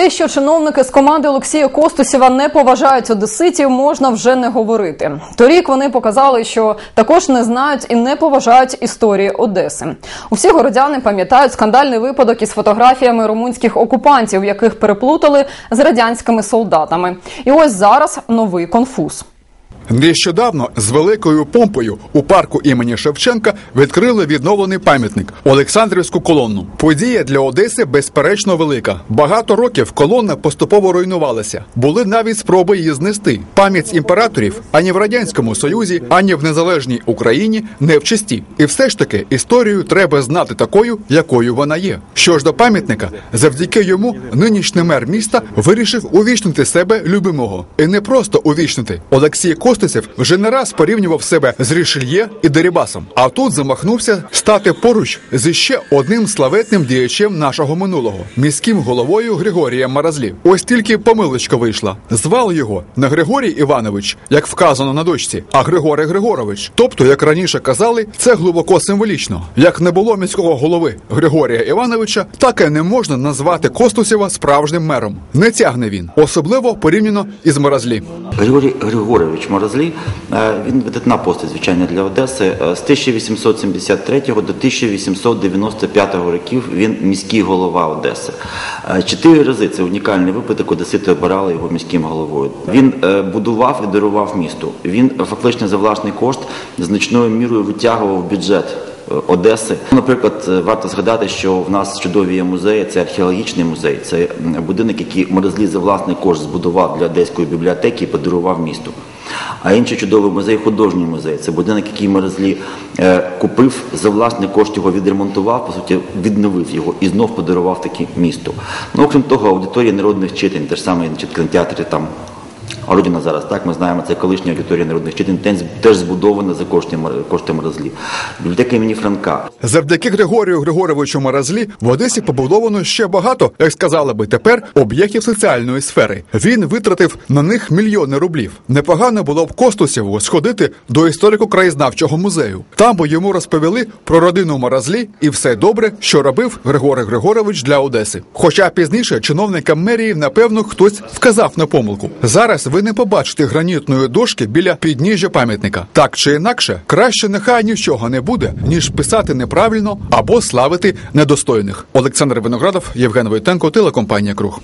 Те, що чиновники з команди Олексія Костусєва не поважають одеситів, можна вже не говорити. Торік вони показали, що також не знають і не поважають історії Одеси. Усі городяни пам'ятають скандальний випадок із фотографіями румунських окупантів, яких переплутали з радянськими солдатами. І ось зараз новий конфуз. Нещодавно з великою помпою у парку імені Шевченка відкрили відновлений пам'ятник Олександрівську колонну. Подія для Одеси безперечно велика. Багато років колона поступово руйнувалася. Були навіть спроби її знести. Пам'ять імператорів ані в радянському союзі, ані в незалежній Україні не в чисті. І все ж таки історію треба знати такою, якою вона є. Що ж до пам'ятника, завдяки йому нинішній мер міста вирішив увічнити себе любимого, і не просто увічнити. Олексій Костисів вже не раз порівнював себе з Рішельє і Дерібасом, а тут замахнувся стати поруч з ще одним славетним діячем нашого минулого міським головою Григорієм Маразлі. Ось тільки помилочка вийшла. Звали його не Григорій Іванович, як вказано на дочці, а Григорій Григорович. Тобто, як раніше казали, це глибоко символічно. Як не було міського голови Григорія Івановича, так і не можна назвати Костусєва справжнім мером. Не тягне він, особливо порівняно із Маразлі. Григорій Григорович Морозлі, е, він видатна постать, звичайно, для Одеси. Е, З 1873 до 1895 років він міський голова Одеси. Е, Чотири рази це унікальний випадок, Одесити обирали його міським головою. Він будував і дарував місту. Він фактично за власний кошт значною мірою витягував бюджет. Одеси, наприклад, варто згадати, що в нас чудові є музеї. Це археологічний музей, це будинок, який Морозлі за власний кошт збудував для одеської бібліотеки і подарував місту. А інший чудовий музей художній музей. Це будинок, який Морозлі е, купив за власний кошт, його відремонтував, по суті, відновив його і знов подарував таке місту. Ну, окрім того, аудиторія народних читань, те ж саме на кінотеатрі там. Родина зараз, так, ми знаємо, це колишня аудиторія народних читань, теж- збудована за кошти, кошти Морозлі. Бібліотека імені Франка. Завдяки Григорію Григоровичу Маразлі в Одесі побудовано ще багато, як сказали би тепер, об'єктів соціальної сфери. Він витратив на них мільйони рублів. Непогано було б Костусєву сходити до історико-краєзнавчого музею. Там би йому розповіли про родину Маразлі і все добре, що робив Григорій Григорович для Одеси. Хоча пізніше чиновникам мерії, напевно, хтось вказав на помилку. Зараз не побачите гранітної дошки біля підніжжя пам'ятника. Так чи інакше, краще нехай нічого не буде, ніж писати неправильно або славити недостойних. Олександр Виноградов, Євген Войтенко, телекомпанія Круг.